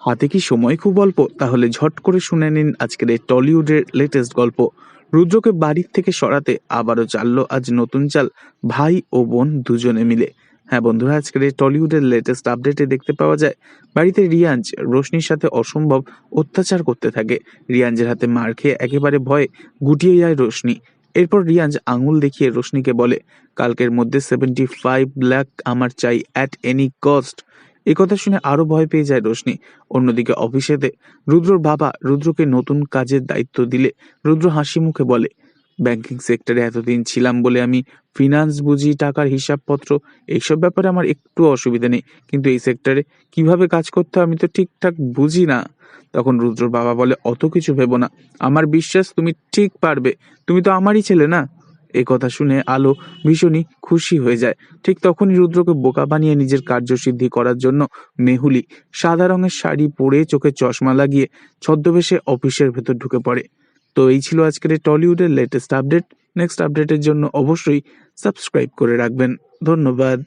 হাতে কি সময় খুব অল্প? তাহলে ঝট করে শুনে নিন আজকের এই টলিউডের লেটেস্ট গল্প। রুদ্রকে বাড়ির থেকে সরাতে আবারও চাললো আজ নতুন চাল, ভাই ও বোন দুজনে মিলে। হ্যাঁ বন্ধুরা, আজকের এই টলিউডের লেটেস্ট আপডেটে দেখতে পাওয়া যায়, বাড়িতে রিয়াঞ্জ রোশনির সাথে অসম্ভব অত্যাচার করতে থাকে। রিয়াঞ্জের হাতে মার খেয়ে একেবারে ভয়ে গুটিয়ে যায় রোশনি। এরপর রিয়াঞ্জ আঙুল দেখিয়ে রোশনিকে বলে, কালকের মধ্যে সেভেন্টি ফাইভ লাখ আমার চাই অ্যাট এনি কস্ট কথা শুনে আরও ভয় পেয়ে যায় রোশনি। অন্যদিকে অফিসেতে রুদ্রর বাবা রুদ্রকে নতুন কাজের দায়িত্ব দিলে রুদ্র হাসি মুখে বলে ব্যাংকিং সেক্টরে এতদিন ছিলাম বলে আমি ফিনান্স বুঝি, টাকার হিসাবপত্র, এইসব ব্যাপারে আমার একটু অসুবিধা নেই। কিন্তু এই সেক্টরে কীভাবে কাজ করতে আমি তো ঠিকঠাক বুঝি না। তখন রুদ্রর বাবা বলে, অত কিছু ভেবো না। আমার বিশ্বাস তুমি ঠিক পারবে। তুমি তো আমারই ছেলে না? এ কথা শুনে আলো ভীষণই খুশি হয়ে যায়। ঠিক তখনই রুদ্রকে বোকা বানিয়ে নিজের কার্যসিদ্ধি করার জন্য মেহুলি সাদা রঙের শাড়ি পরে চোখে চশমা লাগিয়ে ছদ্মবেশে অফিসের ভেতর ঢুকে পড়ে। তো এই ছিল আজকের টলিউডের লেটেস্ট আপডেট নেক্সট আপডেটের জন্য অবশ্যই সাবস্ক্রাইব করে রাখবেন। ধন্যবাদ।